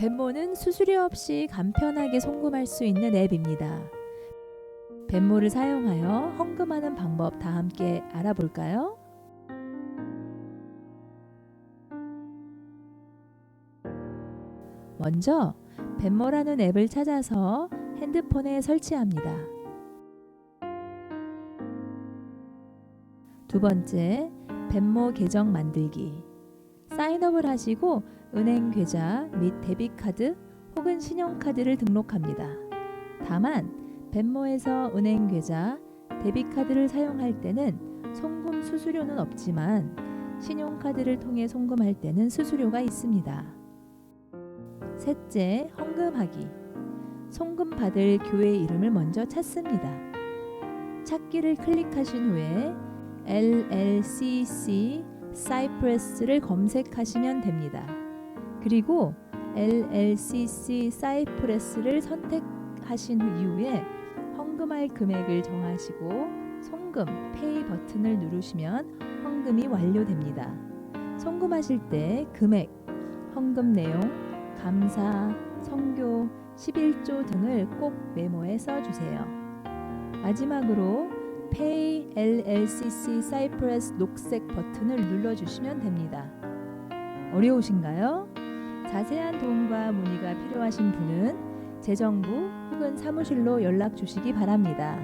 벤모는 수수료 없이 간편하게 송금할 수 있는 앱입니다. 벤모를 사용하여 헌금하는 방법 다 함께 알아볼까요? 먼저 벤모라는 앱을 찾아서 핸드폰에 설치합니다. 두 번째, 벤모 계정 만들기. 사인업을 하시고 은행 계좌 및 데비카드 혹은 신용카드를 등록합니다. 다만 벤모에서 은행 계좌, 데비카드를 사용할 때는 송금 수수료는 없지만 신용카드를 통해 송금할 때는 수수료가 있습니다. 셋째, 헌금하기. 송금 받을 교회 이름을 먼저 찾습니다. 찾기를 클릭하신 후에 LLCC 사이프레스를 검색하시면 됩니다. 그리고 LLCC 사이프레스를 선택하신 이후에 헌금할 금액을 정하시고 송금 페이 버튼을 누르시면 헌금이 완료됩니다. 송금하실 때 금액, 헌금 내용, 감사, 성교, 11조 등을 꼭 메모에 써주세요. 마지막으로 Pay LLCC 사이프레스 녹색 버튼을 눌러주시면 됩니다. 어려우신가요? 자세한 도움과 문의가 필요하신 분은 재정부 혹은 사무실로 연락 주시기 바랍니다.